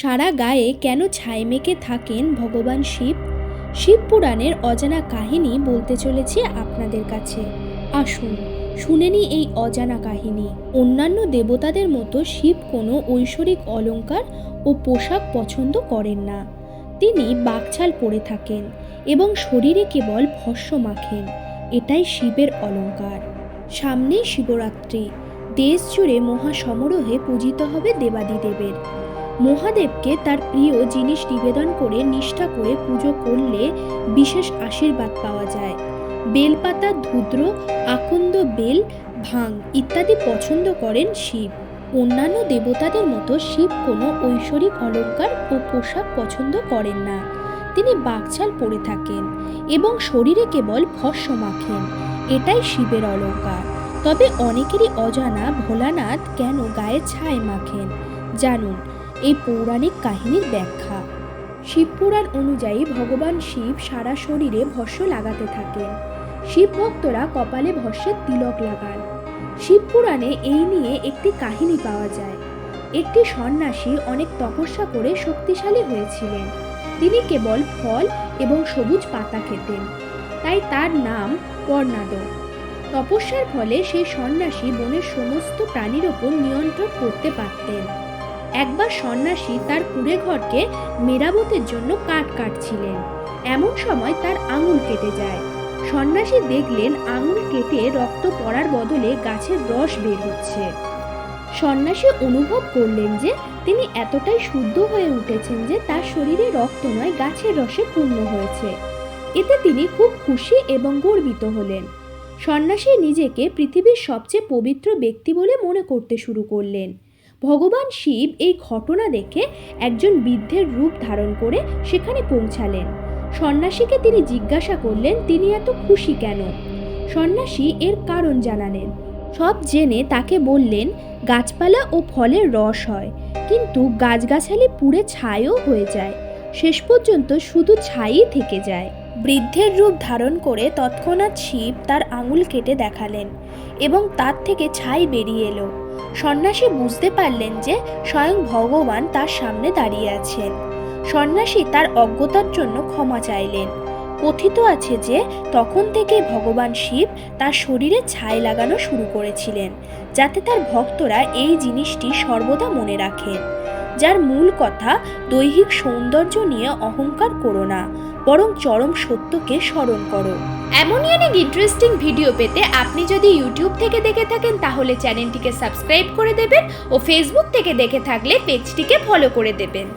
সারা গায়ে কেন ছাই মেখে থাকেন ভগবান শিব? শিব পুরাণের অজানা কাহিনী বলতে চলেছি আপনাদের কাছে। আসুন শুনেনি এই অজানা কাহিনী। অন্যান্য দেবতাদের মতো শিব কোনো ঐশ্বরিক অলঙ্কার ও পোশাক পছন্দ করেন না। তিনি বাকছাল পরে থাকেন এবং শরীরে কেবল ভস্য মাখেন। এটাই শিবের অলংকার সামনেই শিবরাত্রি। দেশ জুড়ে মহাসমারোহে পূজিত হবে দেবাদিদেবের। মহাদেবকে তার প্রিয় জিনিস নিবেদন করে নিষ্ঠা করে পুজো করলে বিশেষ আশীর্বাদ পাওয়া যায়। বেলপাতা, ধুদ্র, আকন্দ বেল, ভাং ইত্যাদি পছন্দ করেন শিব। অন্যান্য দেবতাদের মতো শিব কোনো ঐশ্বরিক অলংকার ও পোশাক পছন্দ করেন না। তিনি বাকছাল পরে থাকেন এবং শরীরে কেবল ভস্য মাখেন। এটাই শিবের অলঙ্কার। তবে অনেকেরই অজানা ভোলানাথ কেন গায়ে ছাই মাখেন? জানুন। এই পৌরাণিক কাহিনীর ব্যাখ্যা। শিবপুরাণ অনুযায়ী ভগবান শিব সারা শরীরে ভস্য লাগাতে থাকেন। শিব ভক্তরা কপালে ভস্যের তিলক লাগান। শিবপুরাণে এই নিয়ে একটি কাহিনী পাওয়া যায়। একটি সন্ন্যাসী অনেক তপস্যা করে শক্তিশালী হয়েছিলেন। তিনি কেবল ফল এবং সবুজ পাতা খেতেন। তাই তার নাম বর্ণাদ তপস্যার ফলে সেই সন্ন্যাসী বনের সমস্ত প্রাণীর ওপর নিয়ন্ত্রণ করতে পারতেন। একবার সন্ন্যাসী তার কুড়ে ঘরকে মেরামতের জন্য কাঠ কাটছিলেন। এমন সময় তার আঙুল কেটে যায়। সন্ন্যাসী দেখলেন আঙুল কেটে রক্ত পড়ার বদলে গাছের রস বের হচ্ছে। সন্ন্যাসী অনুভব করলেন যে তিনি এতটাই শুদ্ধ হয়ে উঠেছেন যে তার শরীরে রক্ত নয়, গাছের রসে পূর্ণ হয়েছে। এতে তিনি খুব খুশি এবং গর্বিত হলেন। সন্ন্যাসী নিজেকে পৃথিবীর সবচেয়ে পবিত্র ব্যক্তি বলে মনে করতে শুরু করলেন। ভগবান শিব এই ঘটনা দেখে একজন বৃদ্ধের রূপ ধারণ করে সেখানে পৌঁছালেন। সন্ন্যাসীকে তিনি জিজ্ঞাসা করলেন, তিনি এত খুশি কেন? সন্ন্যাসী এর কারণ জানালেন। সব জেনে তাকে বললেন, গাছপালা ও ফলের রস হয়, কিন্তু গাছগাছালি পুড়ে ছাইও হয়ে যায়। শেষ পর্যন্ত শুধু ছাইই থেকে যায়। বৃদ্ধের রূপ ধারণ করে তৎক্ষণাৎ শিব তার আঙুল কেটে দেখালেন এবং তার থেকে ছাই বেরিয়ে এলো। সন্ন্যাসী বুঝতে পারলেন যে স্বয়ং ভগবান তার সামনে দাঁড়িয়ে আছেন। সন্ন্যাসী তার অজ্ঞতার জন্য ক্ষমা চাইলেন। কথিত আছে যে তখন থেকে ভগবান শিব তার শরীরে ছাই লাগানো শুরু করেছিলেন, যাতে তার ভক্তরা এই জিনিসটি সর্বদা মনে রাখেন। যার মূল কথা দৈহিক সৌন্দর্য নিয়ে অহংকার করো না, বরং চরম সত্যকে স্মরণ করো। এমনই অনেক ইন্টারেস্টিং ভিডিও পেতে আপনি যদি ইউটিউব থেকে দেখে থাকেন, তাহলে চ্যানেলটিকে সাবস্ক্রাইব করে দেবেন ও ফেসবুক থেকে দেখে থাকলে পেজটিকে ফলো করে দেবেন।